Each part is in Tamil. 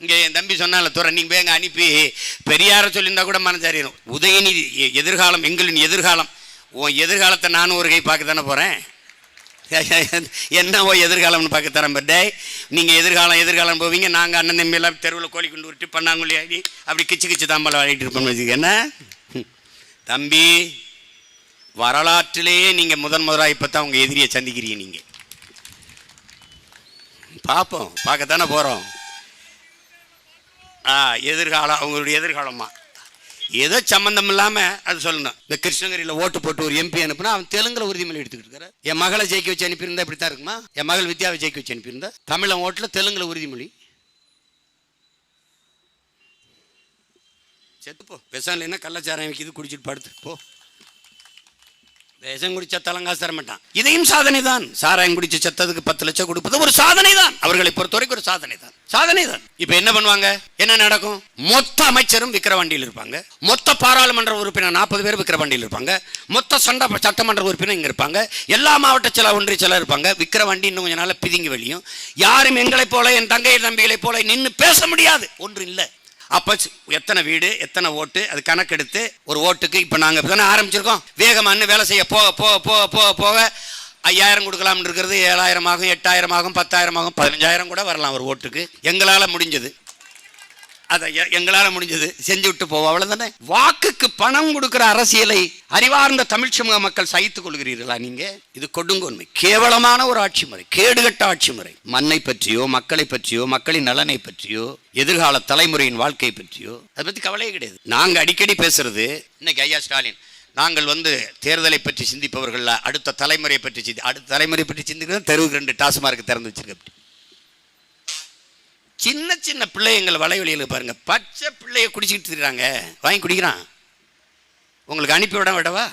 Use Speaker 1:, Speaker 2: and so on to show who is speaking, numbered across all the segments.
Speaker 1: இங்கே என் தம்பி சொன்னால துறை நீங்கள் வேங்க அனுப்பி. பெரியார சொல்லியிருந்தா கூட மனசாரியும் உதயநிதி எ- எதிர்காலம் எங்களின் எதிர்காலம். உன் எதிர்காலத்தை நானும் ஒரு கை பார்க்க தானே போகிறேன் என்ன ஓ எதிர்காலம்னு பார்க்க தரேன் பட்டே நீங்கள் எதிர்காலம் எதிர்காலம் போவீங்க. நாங்கள் அண்ணன் தம்பியெல்லாம் தெருவில் கோழி கொண்டு விட்டு பண்ணாங்க ஆடி அப்படி கிச்சு கிச்சு தாம்பலம் ஆடிட்டு இருப்போம்னு வச்சுக்கோங்க என்ன? தம்பி வரலாற்றிலேயே நீங்கள் முதன் முதலாக இப்போ தான் உங்கள் எதிரியை சந்திக்கிறீங்க நீங்கள் பார்ப்போம் பார்க்கத்தானே போகிறோம் ஆ எதிர்காலம் அவங்களுடைய எதிர்காலமாக ஏதோ சம்மந்தம் இல்லாமல் அது சொல்லணும். இந்த கிருஷ்ணகிரியில் ஓட்டு போட்டு ஒரு எம்பி அனுப்புனா அவன் தெலுங்கில் உறுதிமொழி எடுத்துக்கிட்டு இருக்காரு. என் மகளை ஜெயிக்க வச்சு அனுப்பியிருந்தா இப்படி தான் இருக்குமா? என் மகள் வித்யாவை ஜெயிக்க வச்சு அனுப்பியிருந்தா? தமிழன் ஓட்டில் தெலுங்கில் உறுதிமொழி. செத்துப்போ போ. இல்லைன்னா கள்ளச்சாரம் வைக்கிது குடிச்சிட்டு படுத்து போ. விஷம் குடிச்ச தலங்காசு தர மாட்டான். இதையும் சாதனை தான் சாராயம் குடிச்சு செத்ததுக்கு பத்து லட்சம் கொடுப்பது ஒரு சாதனை தான் அவர்களை பொறுத்தவரைக்கும் ஒரு சாதனை தான் சாதனை தான் இப்ப என்ன பண்ணுவாங்க? என்ன நடக்கும்? மொத்த அமைச்சரும் விக்கிர வண்டியில் இருப்பாங்க. மொத்த பாராளுமன்ற உறுப்பினர் நாற்பது பேர் விக்கிரவாண்டியில் இருப்பாங்க. மொத்த சண்ட சட்டமன்ற உறுப்பினர் இங்க இருப்பாங்க. எல்லா மாவட்ட சில ஒன்றிய சில இருப்பாங்க. விக்கிர வண்டி இன்னும் கொஞ்ச நாள் பிதுங்கி வெளியும். யாரும் எங்களைப் போல என் தங்கை தம்பிகளைப் போல நின்று பேச முடியாது. ஒன்று இல்லை. அப்போ எத்தனை வீடு எத்தனை ஓட்டு அது கணக்கெடுத்து ஒரு ஓட்டுக்கு இப்போ நாங்கள் இப்போ தானே ஆரம்பிச்சிருக்கோம் வேகமானு வேலை செய்ய போக போக போக போக போக ஐயாயிரம் கொடுக்கலாம்னு இருக்கிறது ஏழாயிரம் ஆகும் எட்டாயிரம் ஆகும் பத்தாயிரம் ஆகும் பதினஞ்சாயிரம் கூட வரலாம் ஒரு ஓட்டுக்கு. எங்களால் முடிஞ்சது. அதை எங்களால் எங்களால முடிஞ்சது. செஞ்சு விட்டு போவோம். அவ்வளவுதானே? வாக்குக்கு பணம் கொடுக்கிற அரசியலை அறிவார்ந்த தமிழ் சமூக மக்கள் சகித்துக் கொள்கிறீர்களா நீங்க? இது கொடுங்கோன்மை. கேவலமான ஒரு ஆட்சி முறை கேடுகட்ட ஆட்சி முறை. மண்ணை பற்றியோ மக்களை பற்றியோ மக்களின் நலனை பற்றியோ எதிர்கால தலைமுறையின் வாழ்க்கை பற்றியோ அதை பத்தி கவலையே கிடையாது. நாங்க அடிக்கடி பேசுறது இன்னைக்கு ஐயா ஸ்டாலின் நாங்கள் வந்து தேர்தலை பற்றி சிந்திப்பவர்கள் அடுத்த தலைமுறை பற்றி சிந்தி அடுத்த தலைமுறை பற்றி சிந்திக்கிறது தெருவுக்கு ரெண்டு டாஸ்மார்க் திறந்து வச்சிருக்க அப்படி. சின்ன சின்ன பிள்ளைங்களை வலைவெளியில் பாருங்க. பச்சை பிள்ளைய குடிச்சிக்கிட்டு இருக்கிறாங்க. வாங்கி குடிக்கிறான். உங்களுக்கு அனுப்பி விட விடவா?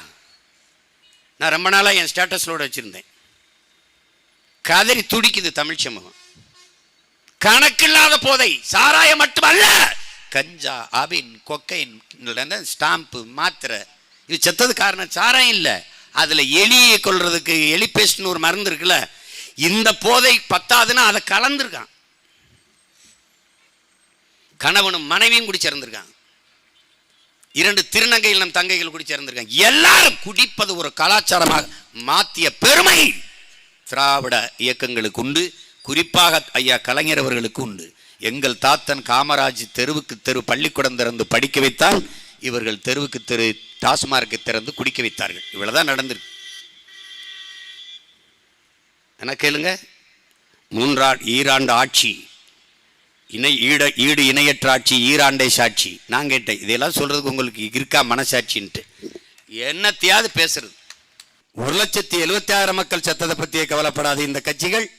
Speaker 1: நான் ரொம்ப நாளாக என் ஸ்டேட்டஸோட வச்சுருந்தேன். கதறி துடிக்குது தமிழ் சமூகம். கணக்கில்லாத போதை. சாராயம் மட்டுமல்ல. கஞ்சா அபின் கொக்கைன் ஸ்டாம்பு மாத்திரை. இது செத்தது காரணம் சாராயம் இல்லை. அதில் எலியை கொள்றதுக்கு எலி பேஸ்ட்னு ஒரு மருந்து இருக்குல்ல. இந்த போதை பத்தாதுன்னா அதை கலந்துருக்கான். கணவனும் மனைவியும் குடிச்சிருந்திருக்காங்க இரண்டு திருநங்கையில் நம் தங்கைகள் குடிச்சிருந்திருக்காங்க எல்லாரும் குடிப்பது ஒரு கலாச்சாரமாக மாத்திய பெருமை. திராவிட இயக்கங்களுக்கு உண்டு. குறிப்பாக ஐயா கலைஞர் அவர்களுக்கு உண்டு. எங்கள் தாத்தன் காமராஜ் தெருவுக்கு தெரு பள்ளிக்கூடம் திறந்து படிக்க வைத்தால் இவர்கள் தெருவுக்கு தெரு டாஸ்மார்க்கு திறந்து குடிக்க வைத்தார்கள். இவ்வளோதான் நடந்திருக்கு. என்ன கேளுங்க? மூன்றா ஈராண்டு ஆட்சி இணை ஈட ஈடு இணையற்ற ஆட்சி ஈராண்டை சாட்சி. நான் கேட்டேன் இதெல்லாம் சொல்கிறதுக்கு உங்களுக்கு இருக்கா மனசாட்சின்ட்டு. என்னத்தையாவது பேசுறது. ஒரு லட்சத்தி எழுபத்தி ஆயிரம் மக்கள் செத்ததை பற்றியே கவலைப்படாது. இந்த கட்சிகள்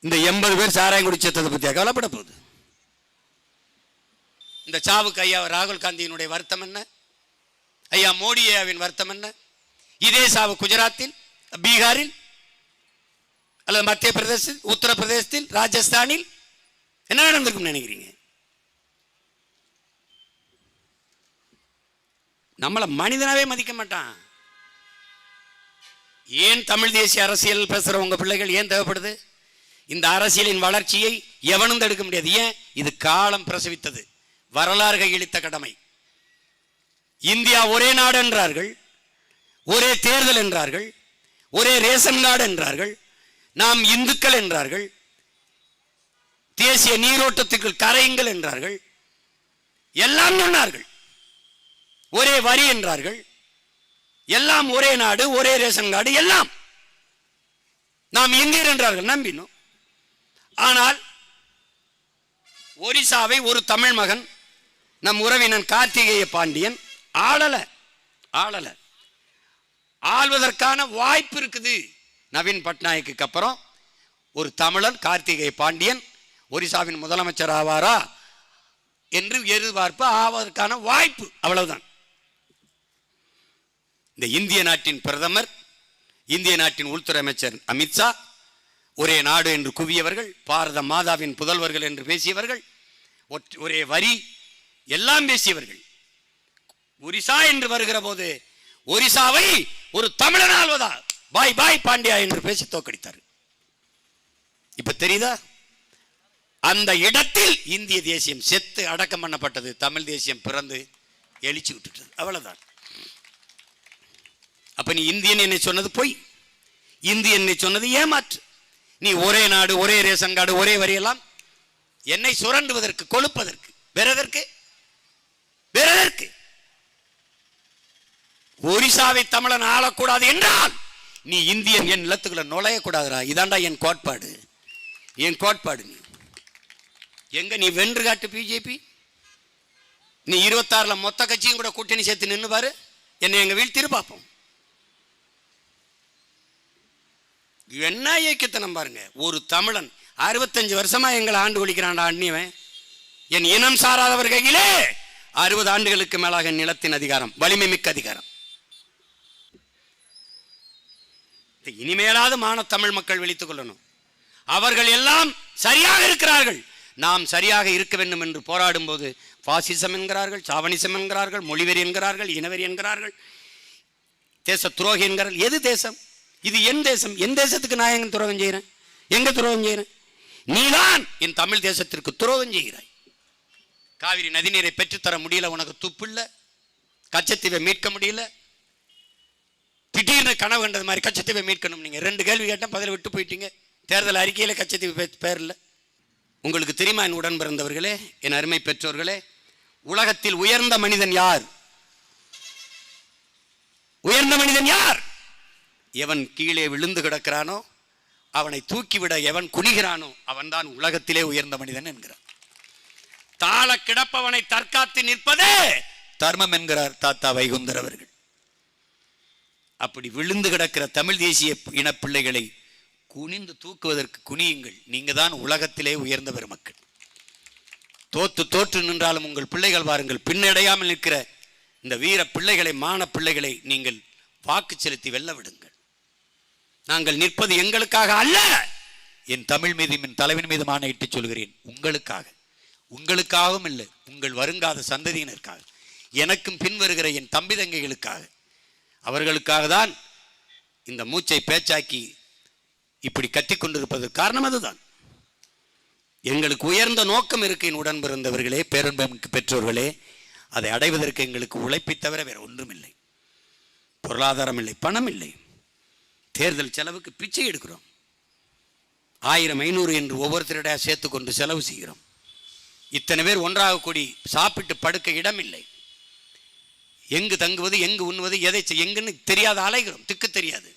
Speaker 1: இந்த எண்பது பேர் சாராயங்குடி செத்ததை பற்றியா கவலைப்பட போகுது. இந்த சாவுக்கு ஐயா ராகுல் காந்தியினுடைய வருத்தம் என்ன? ஐயா மோடி ஐயாவின் வருத்தம் என்ன? இதே சாவு குஜராத்தில் பீகாரில் அல்லது மத்திய பிரதேசத்தில் உத்தரப்பிரதேசத்தில் ராஜஸ்தானில் என்ன நடந்திருக்கும்னு நினைக்கிறீங்க? நம்மளை மனிதனாவே மதிக்க மாட்டான். ஏன் தமிழ் தேசிய அரசியல் பேசுற உங்க பிள்ளைகள் ஏன் தேவைப்படுது? இந்த அரசியலின் வளர்ச்சியை எவனும் தடுக்க முடியாது. ஏன்? இது காலம் பிரசவித்தது. வரலாறு இழித்த கடமை. இந்தியா ஒரே நாடு என்றார்கள். ஒரே தேர்தல் என்றார்கள். ஒரே ரேஷன் கார்டு என்றார்கள். நாம் இந்துக்கள் என்றார்கள். தேசிய நீரோட்டத்துக்கு கரையுங்கள் என்றார்கள். எல்லாம் சொன்னார்கள். ஒரே வரி என்றார்கள். எல்லாம் ஒரே நாடு ஒரே ரேஷன் கார்டு எல்லாம். நாம் இந்தியர் என்றார்கள் நம்பினோம். ஆனால் ஒரிசாவை ஒரு தமிழ் மகன் நம் உறவினன் கார்த்திகேய பாண்டியன் ஆளல ஆளல. ஆள்வதற்கான வாய்ப்பு இருக்குது. நவீன் பட்நாயக்கு அப்புறம் ஒரு தமிழன் கார்த்திகேய பாண்டியன் ஒரிசாவின் முதலமைச்சர் ஆவாரா என்று எதிர்பார்ப்பு ஆவதற்கான வாய்ப்பு அவ்வளவுதான். இந்த இந்திய நாட்டின் பிரதமர் இந்திய நாட்டின் உள்துறை அமைச்சர் அமித்ஷா ஒரே நாடு என்று குவியவர்கள் பாரத மாதாவின் புதல்வர்கள் என்று பேசியவர்கள் ஒரே வரி எல்லாம் பேசியவர்கள். ஒரிசா என்று வருகிற போது ஒரிசாவை ஒரு தமிழன் ஆள்வதா பாய் பாய் பாண்டியா என்று பேசி தோக்கடித்தார் இப்ப தெரியுதா? அந்த இடத்தில் இந்திய தேசியம் செத்து அடக்கம் பண்ணப்பட்டது தமிழ் தேசியம் பிறந்து எழுச்சி விட்டுட்டது. அவ்வளவுதான். அப்ப நீ இந்தியன் என்னை சொன்னது பொய். இந்தியன் என்னை சொன்னது ஏமாற்று. நீ ஒரே நாடு ஒரே ரேஷன் கார்டு ஒரே வரியெல்லாம் என்னை சுரண்டுவதற்கு கொழுப்பதற்கு. வேறதற்கு? வேறதற்கு? ஒரிசாவை தமிழன் ஆளக்கூடாது என்றால் நீ இந்தியன் என் நிலத்துக்குள்ள நுழையக்கூடாதுரா இதாண்டா என் கோட்பாடு. என் கோட்பாடு நீ. எங்க நீ வென்று காட்டு பிஜேபி நீ இருபத்தாறுல மொத்த கட்சியும் கூட கூட்டணி சேர்த்து நின்னு பாரு. என்னை எங்க வீழ்த்திரு பார்ப்போம் என்ன இயக்கத்தனம் பாருங்க. ஒரு தமிழன் அறுபத்தஞ்சு வருஷமா எங்களை ஆண்டு ஒழிக்கிறான்டா அந்நியவன் என் இனம் சாராதவர் கையிலே அறுபது ஆண்டுகளுக்கு மேலாக நிலத்தின் அதிகாரம் வலிமை மிக்க அதிகாரம். இனிமேலாவது மான தமிழ் மக்கள் விழித்துக் கொள்ளணும். அவர்கள் எல்லாம் சரியாக இருக்கிறார்கள். நாம் சரியாக இருக்க வேண்டும் என்று போராடும் போது பாசிசம் என்கிறார்கள் சாவணிசம் என்கிறார்கள் மொழிவெறி என்கிறார்கள் இனவெறி என்கிறார்கள் தேச துரோகி என்கிறார்கள். எது தேசம்? இது என் தேசம். என் தேசத்துக்கு நான் எங்கே துரோகம் செய்கிறேன்? எங்க துரோகம் செய்கிறேன்? நீதான் என் தமிழ் தேசத்திற்கு துரோகம் செய்கிறாய். காவிரி நதிநீரை பெற்றுத்தர முடியல உனக்கு துப்பில்ல கச்சத்தீவை மீட்க முடியல. திடீர்னு கனவு கண்டது மாதிரி கச்சத்தீவை மீட்கணும் நீங்க. ரெண்டு கேள்வி கேட்டால் பதில் விட்டு போயிட்டீங்க. தேர்தல் அறிக்கையில் கச்சத்தீவு பேர் இல்லை. உங்களுக்கு தெரியுமா என் உடன் பிறந்தவர்களே என் அருமை பெற்றோர்களே? உலகத்தில் உயர்ந்த மனிதன் யார்? உயர்ந்த மனிதன் யார்? எவன் கீழே விழுந்து கிடக்கிறானோ அவனை தூக்கிவிட எவன் குனிகிறானோ அவன்தான் உலகத்திலே உயர்ந்த மனிதன் என்கிறான் தாழ கிடப்பவனை தற்காத்து நிற்பதே தர்மம் என்கிறார் தாத்தா வைகுந்தர் அவர்கள். அப்படி விழுந்து கிடக்கிற தமிழ் தேசிய இனப்பிள்ளைகளை குனிந்து தூக்குவதற்கு குனியுங்கள். நீங்கள் தான் உலகத்திலே உயர்ந்த பெருமக்கள். தோத்து தோற்று நின்றாலும் உங்கள் பிள்ளைகள் வாருங்கள். பின்னடையாமல் நிற்கிற இந்த வீர பிள்ளைகளை மான பிள்ளைகளை நீங்கள் வாக்கு செலுத்தி வெல்ல விடுங்கள். நாங்கள் நிற்பது எங்களுக்காக அல்ல! என் தமிழ் மீதும் என் தலைவன் மீதும் ஆணையிட்டு சொல்கிறேன். உங்களுக்காக. உங்களுக்காகவும் இல்லை உங்கள் வருங்காத சந்ததியினருக்காக. எனக்கும் பின் வருகிற என் தம்பி தங்கைகளுக்காக. அவர்களுக்காக தான் இந்த மூச்சை பேச்சாக்கி இப்படி கத்தி கொண்டிருப்பதற்கு காரணம் அதுதான். எங்களுக்கு உயர்ந்த நோக்கம் இருக்கு என் உடன் பிறந்தவர்களே பேரன்பு பெற்றோர்களே. அதை அடைவதற்கு எங்களுக்கு உழைப்பை தவிர வேறு ஒன்றும் இல்லை பொருளாதாரம் இல்லை பணம் இல்லை. தேர்தல் செலவுக்கு பிச்சை எடுக்கிறோம். ஆயிரம் ஐநூறு என்று ஒவ்வொருத்தரிடையா சேர்த்து கொண்டு செலவு செய்கிறோம். இத்தனை பேர் ஒன்றாக கூடி சாப்பிட்டு படுக்க இடம் இல்லை எங்கு தங்குவது எங்கு உண்ணுவது எதை செய்- எங்குன்னு தெரியாத அலைகிறோம். திக்கு தெரியாது.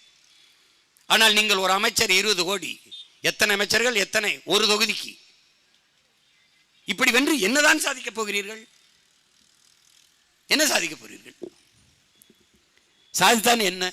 Speaker 1: ஆனால் நீங்கள் ஒரு அமைச்சர் இருபது கோடி. எத்தனை அமைச்சர்கள்? எத்தனை? ஒரு தொகுதிக்கு. இப்படி வென்று என்னதான் சாதிக்கப் போகிறீர்கள்? என்ன சாதிக்கப் போகிறீர்கள்? சாதித்தான் என்ன?